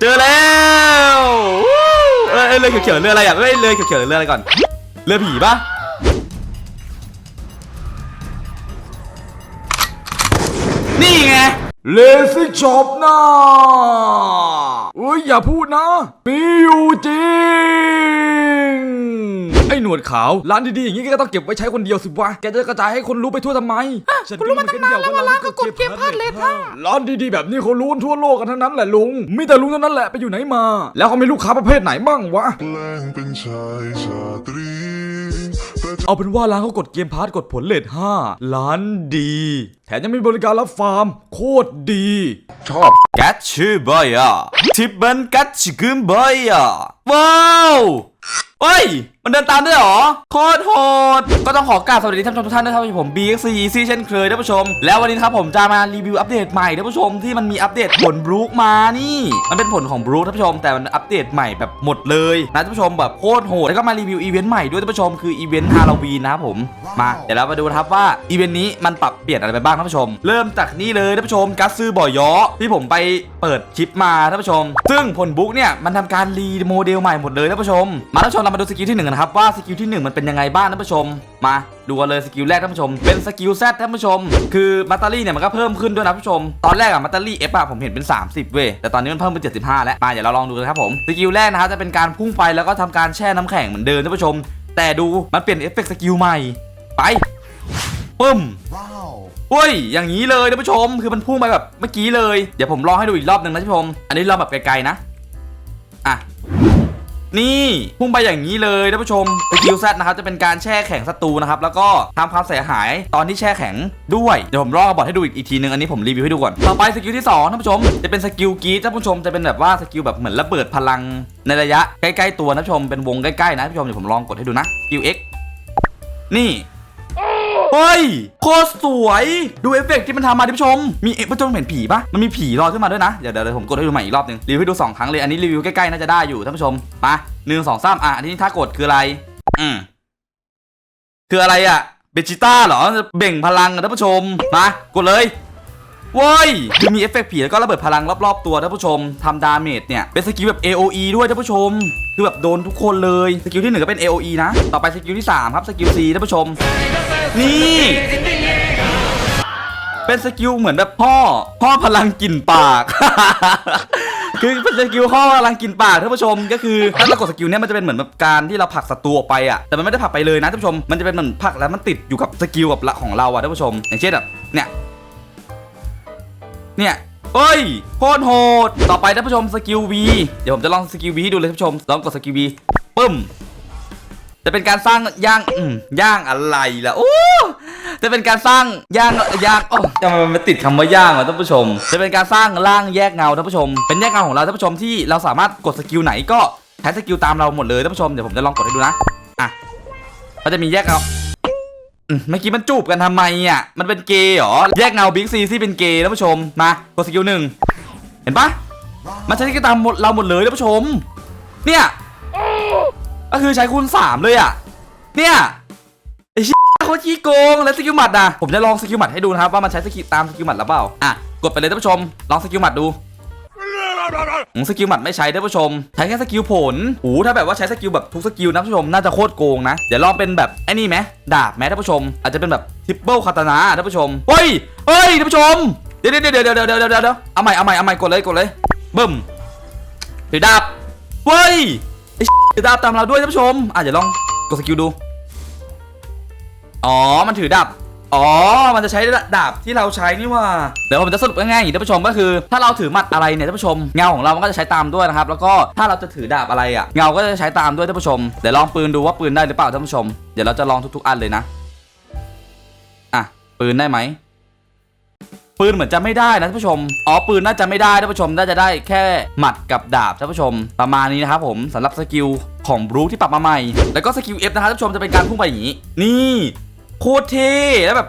เจอแล้วเอ้ยเอ้ยเรือเขียวๆเรืออะไรอะเอ้ยเรือเขียวๆเรืออะไรก่อน เรือผีปะ เลซี่ช็อปนะเอ้ยอย่าพูดนะ มีอยู่จริง ไอ้หนวดขาว ร้านดีๆ อย่างนี้แกก็ต้องเก็บไว้ใช้คนเดียวสิวะ แกจะกระจายให้คนรู้ไปทั่วทำไมคุณรู้มาตั้งนานแล้วว่าร้านก็กดเก็บพลาดเลยนะร้านดีๆ แบบนี้เขารู้กันทั่วโลกกันทั้งนั้นแหละลุง มีแต่ลุงเท่านั้นแหละไปอยู่ไหนมา แล้วเขามีลูกค้าประเภทไหนบ้างวะ แกล้งเป็นชายชาตรีแต่จะ เอาเป็นว่าร้านเขากดเกมพาร์ทกดผลเลท5ร้านดี แถมยังมีบริการรับฟาร์ม โคตรดี ชอบกัตชืบอยอะทิปเปิลกัตชืกึมบอยอะว้าวเฮ้ยมันเดินตามด้วยหรอ โคตรโหด ก็ต้องขอกราบสวัสดีท่านผู้ชมทุกท่านด้วยครับผม BXC ซีเช่นเคยท่านผู้ชม แล้ววันนี้ครับผมจะมารีวิวอัปเดตใหม่ท่านผู้ชมที่มันมีอัปเดตผลบรูคมานี่ มันเป็นผลของบรูคท่านผู้ชม แต่มันอัปเดตใหม่แบบหมดเลยนะท่านผู้ชมแบบโคตรโหด แล้วก็มารีวิวอีเวนต์ใหม่ด้วยท่านผู้ชมคืออีเวนต์ฮาโลวีนนะครับผม มา เดี๋ยวเรามาดูครับว่าอีเวนต์นี้มันปรับเปลี่ยนอะไรไปบ้างท่านผู้ชม เริ่มจากนี่เลยท่านผู้ชมกัสซื้อบ่อยยอที่ผมไปเปิดคลิปมาท่านผู้ชม ซึ่งผลบุ๊กเนี่ยมันทำการรีโมเดลใหม่หมดเลยท่านผู้ชม มาท่านผู้ชมเรามาดูสกิลที่หนึ่งกันนะครับว่าสกิลที่หนึ่งมันเป็นยังไงบ้างท่านผู้ชม มาดูกันเลยสกิลแรกท่านผู้ชม เป็นสกิลแซดท่านผู้ชม คือมัตเตอรี่เนี่ยมันก็เพิ่มขึ้นด้วยนะท่านผู้ชม ตอนแรกอะมัตเตอรี่เอฟอะผมเห็นเป็น 30 เว้ยแต่ตอนนี้มันเพิ่มเป็น 75 แล้ว มาเดี๋ยวเราลองดูกันครับผมสกิลแรกนะครับจะเป็นการพุ่งไปแล้วก็ทำการแช่น้ำแข็งเหมือนเดิมท่านผู้ชม แต่ดูมันเปลี่ยนเอฟเฟกต์สกิลใหม่ไปปึ้มเฮ้ย อย่างนี้เลยท่านผู้ชม คือมันพุ่งไปแบบเมื่อกี้เลย เดี๋ยวผมลองให้ดูอีกรอบหนึ่งนะท่านผู้ชม อันนี้ลองแบบไกลๆนะ นี่พุ่งไปอย่างนี้เลยท่านผู้ชมสกิลแซดนะครับจะเป็นการแช่แข็งศัตรูนะครับแล้วก็ทำความเสียหายตอนที่แช่แข็งด้วยเดี๋ยวผมลองเอาบอทให้ดูอีกอีกทีนึงอันนี้ผมรีวิวให้ดูก่อนต่อไปสกิลที่สองท่านผู้ชมจะเป็นสกิลกรีดท่านผู้ชมจะเป็นแบบว่าสกิลแบบเหมือนระเบิดพลังในระยะใกล้ๆตัวท่านผู้ชมเป็นวงใกล้ๆนะท่านผู้ชมเดี๋ยวผมลองกดให้ดูนะสกิล X นี่ เฮ้ยโคตรสวยดูเอฟเฟกต์ที่มันทำมาท่านผู้ชม มีเอฟผู้ชมเห็นผีปะมันมีผีลอยขึ้นมาด้วยนะ เดี๋ยวเดี๋ยวผมกดให้ดูใหม่อีกรอบหนึงรีวิวให้ดูสองครั้งเลยอันนี้รีวิวใกล้ๆน่าจะได้อยู่ท่านผู้ชมมาหนึ่งสองสามอะอันนี้ถ้ากดคืออะไร อืมคืออะไรอะเบจิต้าเหรอเบ่งพลังอะท่านผู้ชมมากดเลยว้ยคือมีเอฟเฟกต์ผีแล้วก็ระเบิดพลังรอบๆตัวท่านผู้ชมทำดาเมจเนี่ยเป็นสกิลแบบ AOE ด้วยท่านผู้ชม คือแบบโดนทุกคนเลย สกิลที่หนึ่งก็เป็น AOE นะ ต่อไปสกิลที่สามครับ สกิล C ท่านผู้ชม นี่ เป็นสกิลเหมือนแบบพ่อ พ่อพลังกลิ่นปาก คือเป็นสกิลพ่อพลังกลิ่นปากท่านผู้ชมก็คือถ้าเรากดสกิลเนี้ยมันจะเป็นเหมือนแบบการที่เราผลักศัตรูออกไปอะแต่มันไม่ได้ผลักไปเลยนะท่านผู้ชมมันจะเป็นเหมือนผลักแล้วมันติดอยู่กับสกิลกับละของเราอะท่านผู้ชม อย่างเช่นแบบเนี่ยเนี่ยเอ้ยโคตรโหด ต่อไปท่านผู้ชมสกิล V เดี๋ยวผมจะลองสกิล V ให้ดูเลยท่านผู้ชมลองกดสกิล V ปึ้ม จะเป็นการสร้างย่างอืมย่างอะไรล่ะโอ้จะเป็นการสร้างย่างย่างโอ้ทำไมมันติดคำว่าย่างวะท่านผู้ชม จะเป็นการสร้างร่างแยกเงาท่านผู้ชม เป็นแยกเงาของเราท่านผู้ชมที่เราสามารถกดสกิลไหนก็ใช้สกิลตามเราหมดเลยท่านผู้ชมเดี๋ยวผมจะลองกดให้ดูนะอะมันจะมีแยกเงาเมื่อกี้มันจูบกันทำไมอะมันเป็นเกย์เหรอแยกเงาบิ๊กซีที่เป็นเกย์ท่านผู้ชมมากดสกิลหนึ่งเห็นปะมันใช้สกิลตามหมดเราหมดเลยท่านผู้ชม เนี่ย ก็คือใช้คูณ3เลยอะ เนี่ยไอ้เชี่ยโคตรขี้โกงแล้วสกิลหมัดนะผมจะลองสกิลหมัดให้ดูนะครับว่ามันใช้สกิลตามสกิลหมัดหรือเปล่าอะกดไปเลยท่านผู้ชมลองสกิลหมัดดูสกิลหมัดไม่ใช้ท่านผู้ชม ใช้แค่สกิลผลโอ้ถ้าแบบว่าใช้สกิลแบบทุกสกิลนะท่านผู้ชมน่าจะโคตรโกงนะ เดี๋ยวลองเป็นแบบไอ้นี่ไหมดาบไหมท่านผู้ชม อาจจะเป็นแบบทิปเปิลคาตานาท่านผู้ชม เฮ้ย เฮ้ยท่านผู้ชม เดี๋ยวเดี๋ยวเดี๋ยวเดี๋ยวเดี๋ยวเดี๋ยวเดี๋ยวเอาใหม่เอาใหม่เอาใหม่กดเลยกดเลยบึ้มถือดาบ เฮ้ย ถือดาบตามเราด้วยท่านผู้ชม อะเดี๋ยวลองกดสกิลดู อ๋อ มันถือดาบ อ๋อ มันจะใช้ดาบที่เราใช้นี่ว่า เดี๋ยวผมจะสรุปง่ายๆอย่างนี้ท่านผู้ชมก็คือ ถ้าเราถือหมัดอะไรเนี่ยท่านผู้ชม เงาของเรามันก็จะใช้ตามด้วยนะครับ แล้วก็ถ้าเราจะถือดาบอะไรอะ เงาก็จะใช้ตามด้วยท่านผู้ชม เดี๋ยวลองปืนดูว่าปืนได้หรือเปล่าท่านผู้ชม เดี๋ยวเราจะลองทุกๆ อันเลยนะ อะ ปืนได้ไหม ปืนเหมือนจะไม่ได้นะท่านผู้ชม อ๋อปืนน่าจะไม่ได้ท่านผู้ชม น่าจะได้แค่หมัดกับดาบท่านผู้ชม ประมาณนี้นะครับผมสำหรับสกิลของบรูที่ปรับมาใหม่ แล้วก็สกิลเอฟนะครับท่านผู้ชมจะเป็นการพุ่งไปอย่างนี้ นี่โคตรเท่แล้วแบบ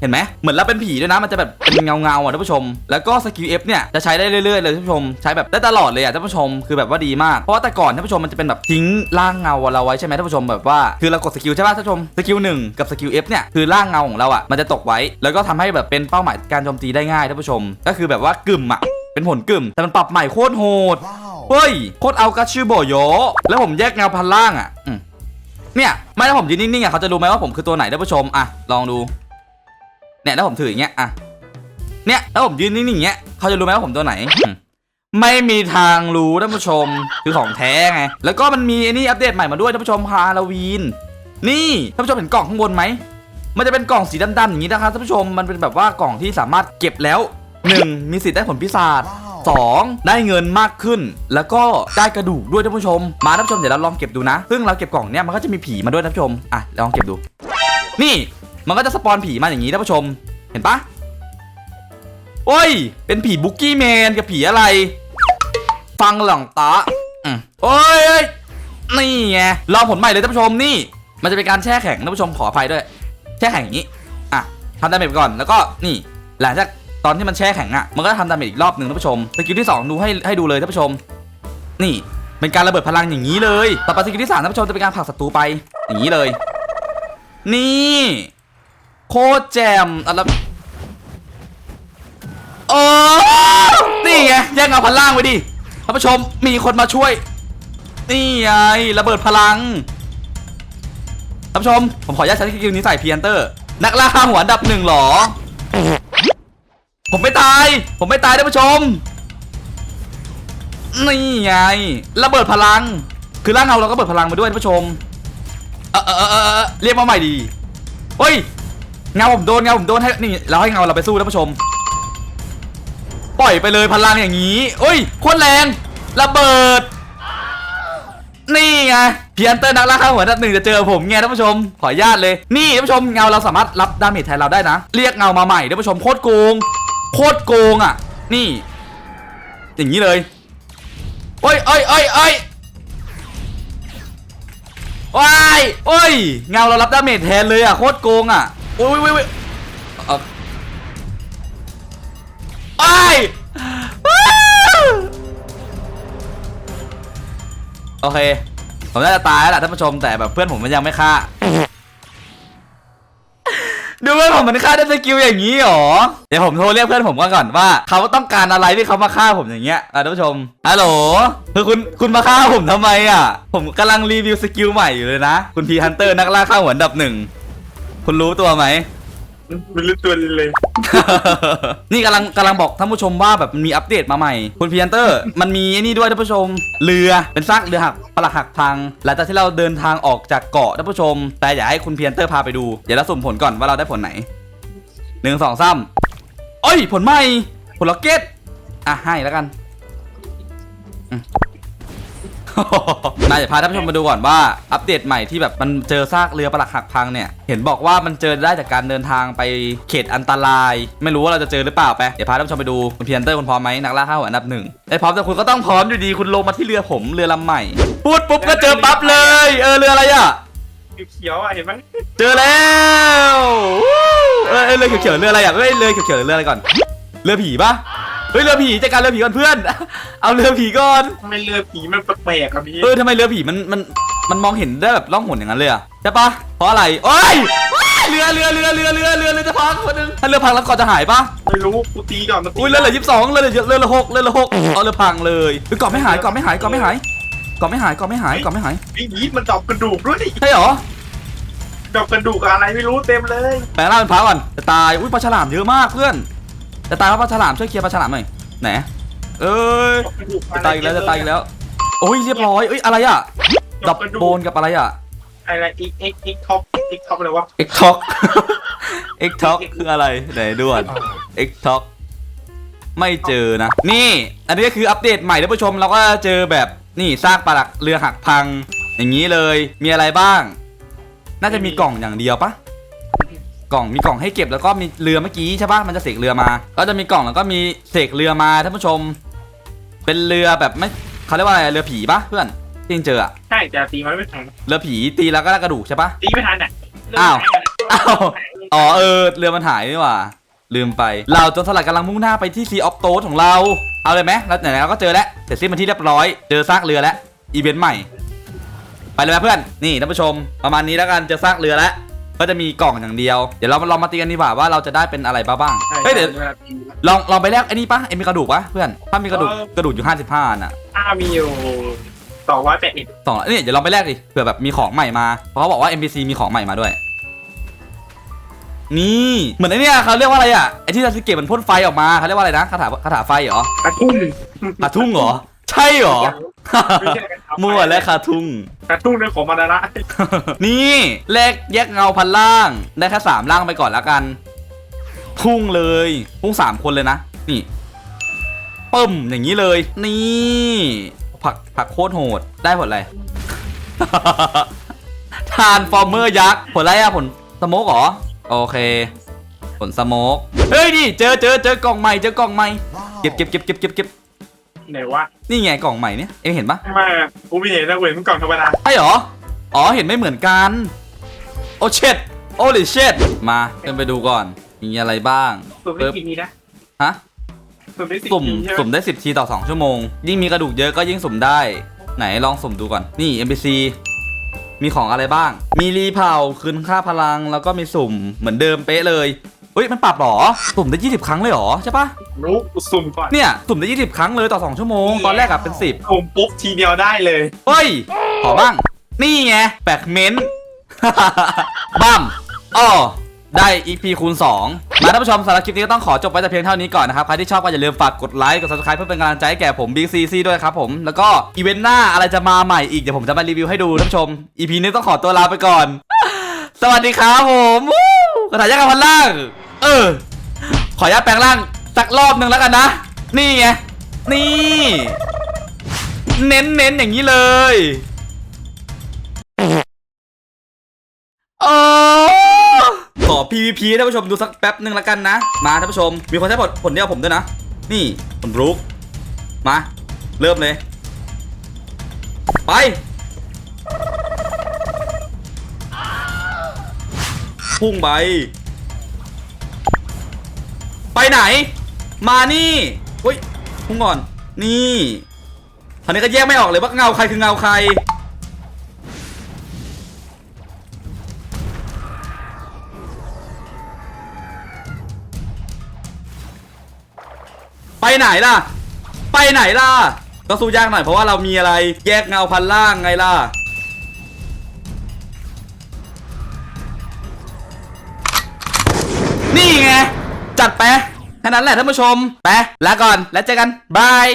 เห็นไหมเหมือนเราเป็นผีด้วยนะมันจะแบบเป็นเงาเงาๆอะท่านผู้ชม แล้วก็สกิล F เนี่ยจะใช้ได้เรื่อยๆเลยท่านผู้ชมใช้แบบได้ตลอดเลยอะท่านผู้ชมคือแบบว่าดีมากเพราะว่าแต่ก่อนท่านผู้ชมมันจะเป็นแบบทิ้งร่างเงาเราไว้ใช่ไหมท่านผู้ชมแบบว่าคือเรากดสกิลใช่ป่ะท่านผู้ชมสกิลหนึ่งกับสกิล F เนี่ยคือร่างเงาของเราอะมันจะตกไว้ แล้วก็ทำให้แบบเป็นเป้าหมายการโจมตีได้ง่ายท่านผู้ชม ก็คือแบบว่ากึ่มอะเป็นผลกึ่มแต่มันปรับใหม่โคตรโหดเฮ้ยโคตรเอากระชื่อโบโยแล้วผมแยกเงาพันล่างอะเนี่ยไม่ถ้าผมยืนนิ่งๆอะเขาจะรู้ไหมว่าผมคือตัวไหนท่านผู้ชมอะลองดู เนี่ยถ้าผมถืออย่างเงี้ยอะเนี่ยถ้าผมยืนนิ่งๆอย่างเงี้ยเขาจะรู้ไหมว่าผมตัวไหนอืมไม่มีทางรู้ท่านผู้ชมคือของแท้ไงแล้วก็มันมีไอ้นี่อัปเดตใหม่มาด้วยท่านผู้ชมฮาโลวีนนี่ท่านผู้ชมเห็นกล่องข้างบนไหมมันจะเป็นกล่องสีดำๆอย่างนี้นะครับท่านผู้ชมมันเป็นแบบว่ากล่องที่สามารถเก็บแล้วหนึ่งมีสิทธิ์ได้ผลพิศาจสองได้เงินมากขึ้น แล้วก็ได้กระดูกด้วยท่านผู้ชม มาท่านผู้ชมเดี๋ยวเราลองเก็บดูนะ ซึ่งเราเก็บกล่องเนี้ยมันก็จะมีผีมาด้วยท่านผู้ชมอะลองเก็บดู นี่ มันก็จะสปอนผีมาอย่างนี้ท่านผู้ชม เห็นปะโอ้ย เป็นผีบุกกี้แมนกับผีอะไร ฟังหลังตาอืมโอ้ยเอ้ยนี่ไงลองผลใหม่เลยท่านผู้ชมนี่ มันจะเป็นการแช่แข็งท่านผู้ชมขออภัยด้วย แช่แข็งอย่างนี้ อะทำดาเมจก่อนแล้วก็นี่ หลังจากตอนที่มันแช่แข็งอะ มันก็ทำดาเมจอีกรอบหนึ่งท่านผู้ชมสกิลที่ 2 ดูให้ให้ดูเลยท่านผู้ชม นี่เป็นการระเบิดพลังอย่างนี้เลย ต่อไปสกิลที่3ท่านผู้ชมจะเป็นการผลักศัตรูไป อย่างนี้เลย นี่ โคตรแจมอะแล้วโอ้นี่ไงแย่งเอาพันล่างไว้ดิท่านผู้ชมมีคนมาช่วย นี่ไงระเบิดพลังท่านผู้ชม ผมขออนุญาตใช้สกิลนี้ใส่เพียนเตอร์ นักล่าหัวอันดับหนึ่งหรอ ผมไม่ตาย ผมไม่ตายท่านผู้ชม นี่ไงระเบิดพลัง คือร่างเงาเราก็เบิดพลังมาด้วยท่านผู้ชม เออเอเออเออเออเรียกมาใหม่ดีเฮ้ย เงาผมโดนเงาผมโดนให้นี่เราให้เงาเราไปสู้ท่านผู้ชม ปล่อยไปเลยพลังอย่างนี้เฮ้ยโคตรแรงระเบิด นี่ไงเพียนเตอร์นักล่าข้าหัวอันดับหนึ่งจะเจอผมไงท่านผู้ชม ขออนุญาตเลย นี่ท่านผู้ชมเงาเราสามารถรับดาเมจแทนเราได้นะ เรียกเงามาใหม่ท่านผู้ชมโคตรโกง โคตรโกงอะ นี่ อย่างนี้เลยโอ้ยโอ้ยโอ้ยโอ้ยว้ายโอ้ย เงาเรารับดาเมจแทนเลยอะ โคตรโกงอะ โอ้ยโอ้ยโอ้ยเอาโอ้โอเค ผมน่าจะตายแล้วแหละท่านผู้ชมแต่แบบเพื่อนผมมันยังไม่ฆ่า ดูเพื่อนผมมันฆ่าด้วยสกิลอย่างนี้หรอ เดี๋ยวผมโทรเรียกเพื่อนผมก่อนก่อนว่า เขาต้องการอะไรที่เขามาฆ่าผมอย่างเงี้ยอะท่านผู้ชมฮัลโหลคือคุณคุณมาฆ่าผมทำไมอะ ผมกำลังรีวิวสกิลใหม่อยู่เลยนะ คุณพีฮันเตอร์นักล่าข้าวหัวอันดับหนึ่ง คุณรู้ตัวไหม ไม่รู้ตัวเลย นี่กำลังกำลังบอกท่านผู้ชมว่าแบบมันมีอัปเดตมาใหม่ คุณพีฮันเตอร์ มันมีไอ้นี่ด้วยท่านผู้ชม เรือเป็นซากเรือหักปลักหักพัง หลังจากที่เราเดินทางออกจากเกาะท่านผู้ชม แต่อยากให้คุณพีฮันเตอร์พาไปดู เดี๋ยวเราสุ่มผลก่อนว่าเราได้ผลไหนหนึ่งสองสามเอ้ย ผลใหม่ ผลล็อกเก็ตอะให้แล้วกันอืม นายจะพาท่านผู้ชมมาดูก่อนว่าอัปเดตใหม่ที่แบบมันเจอซากเรือปลักหักพังเนี่ยเห็นบอกว่ามันเจอได้จากการเดินทางไปเขตอันตราย ไม่รู้ว่าเราจะเจอหรือเปล่าไปเดี๋ยวพาท่านผู้ชมไปดูคุณเพียนเตอร์คุณพร้อมไหมนักล่าข้าวหัวอันดับหนึ่งไอ้ยพร้อมแต่คุณก็ต้องพร้อมอยู่ดีคุณลงมาที่เรือผมเรือลำใหม่พูดปุ๊บก็เจอปั๊บเลย เออเรืออะไรอะเขียวๆอะเห็นไหมเจอแล้ววู้เออเออเรือเขียวๆเรืออะไรอะเอ้ยเรือเขียวๆเรืออะไรก่อนเรือผีปะ เฮ้ยเรือผีจัดการเรือผีก่อนเพื่อน เอาเรือผีก่อนทำไมเรือผีมันแปลกๆอะพี่เออทำไมเรือผีมันมันมันมองเห็นได้แบบล่องหนอย่างนั้นเลยอะใช่ปะเพราะอะไรโอ้ยเรือเรือเรือเรือเรือเรือเรือจะพังคนนึงถ้าเรือพังแล้วก่อนจะหายปะไม่รู้กูตีก่อนมาตีอุ้ยเรือเหลือยี่สิบสองเรือเหลือเรือเหลือหกเรือเหลือหกเอาเรือพังเลยเฮ้ยก่อนไม่หายก่อนไม่หายก่อนไม่หายก่อนไม่หายก่อนไม่หายก่อนไม่หายไอ้ยีดมันดอกกระดูกด้วยดิใช่เหรอดอกกระดูกอะไรไม่รู้เต็มเลยแปลงร่างเป็นพระก่อนจะตายอุ้ยปลาฉลามเยอะมากเพื่อน จะตายเพราะปลาฉลามช่วยเคลียร์ปลาฉลามหน่อยไหนเอ้ยดอกกระดูกจะตายอีกแล้วจะตายอีกแล้วโอ้ยเรียบร้อยเอ้ยอะไรอะดดัอบกกระดูโบกนกับอะไรอะอะไรอีกอีกอีกท็อปอีกท็อปอะไรวะ X Talk X Talk คืออะไรไหนด่วน X Talk ไม่เจอนะ นี่ อันนี้ก็คืออัปเดตใหม่ท่านผู้ชมเราก็เจอแบบนี่ซากปลักเรือหักพัง อย่างนี้เลยมีอะไรบ้าง น่าจะมีกล่องอย่างเดียวปะ กล่องมีกล่องให้เก็บแล้วก็มีเรือเมื่อกี้ใช่ปะมันจะเสกเรือมา ก็จะมีกล่องแล้วก็มีเสกเรือมาท่านผู้ชม เป็นเรือแบบไม่เขาเรียกว่าอะไรเรือผีปะเพื่อนที่ยังเจออะใช่แต่ตีมันไม่ทันเรือผีตีแล้วก็ได้กระดูกใช่ปะตีไม่ทันอะอ้าวอ้าวอ๋อเออเรือมันหายนี่หว่า ลืมไป เราจนสลัดกำลังมุ่งหน้าไปที่ซีออฟโตสของเราเอาเลยไหมแล้วไหนๆเราก็เจอแล้วเสร็จสิ้นเป็นที่เรียบร้อยเจอซากเรือแล้วอีเวนต์ใหม่ ไปเลยไหมเพื่อนนี่ท่านผู้ชม ประมาณนี้แล้วกันเจอซากเรือแล้ว ก็จะมีกล่องอย่างเดียว เดี๋ยวเราลองมาตีกันดีกว่าว่าเราจะได้เป็นอะไรบ้างบ้างใช่เฮ้ยเดี๋ยววลาตีลองลองไปแลกไอ้นี่ปะเอ็มมีกระดูกปะเพื่อนถ้ามีกระดูกกระดูกอยู่55อันอะถ้ามีอยู่สองร้อยแปดสิบสองนี่เดี๋ยวลองไปแลกดิเผื่อแบบมีของใหม่มาเพราะเขาบอกว่า NPC มีของใหม่มาด้วยนี่เหมือนไอ้เนี่ยเขาเรียกว่าอะไรอะไอ้ที่ซาสึเกะมันพ่นไฟออกมาเขาเรียกว่าอะไรนะคาถาคาถาไฟเหรอกระทุ่งคาทุ่งเหรอ ใช่เหรอ ไม่ใช่กระทะมั่วและคาทุ่ง กระทุ่งเรื่องของมาดาระนี่เลขแยกเงาพันล่าง ได้แค่สามล่างไปก่อนแล้วกัน พุ่งเลย พุ่งสามคนเลยนะ นี่ปึ้มอย่างนี้เลย นี่ ผักผักโคตรโหด ได้ผลอะไร ทานฟอร์เมอร์ยักษ์ ผลอะไรอะผลสโมกเหรอ โอเค ผลสโมก เฮ้ยนี่เจอเจอเจอกล่องใหม่เจอกล่องใหม่ เก็บเก็บเก็บเก็บเก็บเก็บ ไหนวะนี่ไงกล่องใหม่เนี่ยเอ็งเห็นปะไมากูไม่เห็นนะเว้ยมันกล่องธรรมดาใช่เหรอ อ๋อเห็นไม่เหมือนกัน โอ้เช็ดโอ้ลิเช็ดมาเดินไปดูก่อน มีอะไรบ้างสุ่มได้ปึ๊บกี่ทีนะฮะ สุ่มได้สิบสุ่มทีใช่ไหมสุ่มได้ 10 ทีต่อ 2 ชั่วโมง ยิ่งมีกระดูกเยอะก็ยิ่งสุ่มได้ ไหนลองสุ่มดูก่อน นี่ NPC มีของอะไรบ้าง มีรีเผาคืนค่าพลัง แล้วก็มีสุ่มเหมือนเดิมเป๊ะเลยเฮ้ยมันปรับเหรอสุ่มได้ 20 ครั้งเลยเหรอใช่ปะรู้กูสุ่มก่อนเนี่ยสุ่มได้ 20 ครั้งเลยต่อ 2 ชั่วโมง ตอนแรกอะเป็น 10สุ่มปุ๊บทีเดียวได้เลยเฮ้ยขอบ้าง นี่ไงแปลกเม้นบัมอ้อได้ EP คูณ 2 มาท่านผู้ชมสำหรับคลิปนี้ก็ต้องขอจบไว้แต่เพียงเท่านี้ก่อนนะครับ ใครที่ชอบก็อย่าลืมฝากกดไลค์ กด subscribe เพื่อเป็นกำลังใจให้แก่ผม Big CC ด้วยครับผม แล้วก็อีเวนต์หน้าอะไรจะมาใหม่อีก เดี๋ยวผมจะมารีวิวให้ดูท่านผู้ชม EP นี้ต้องขอตัวลาไปก่อน สวัสดีครับผมวู้กระถายยักษ์กับพันล่าง เออ ขออนุญาตแปลงร่างสักรอบหนึ่งแล้วกันนะ นี่ไง นี่ เน้นเน้นๆอย่างนี้เลย โอ้ขอ PVP ให้ท่านผู้ชมดูสักแป๊บหนึ่งแล้วกันนะ มาท่านผู้ชม มีคนใช้ผลผลเดียวผมด้วยนะ นี่ผลรุกมา เริ่มเลย ไปพุ่งไป ไปไหน มานี่อุ้ยพุ่งก่อน นี่อันนี้ก็แยกไม่ออกเลยว่าเงาใครคือเงาใคร ไปไหนล่ะ ไปไหนล่ะก็สู้ยากหน่อยเพราะว่าเรามีอะไรแยกเงาพันล่างไงล่ะนี่ไง จัดไป แค่นั้นแหละท่านผู้ชมไปลาก่อนแล้วเจอกันบาย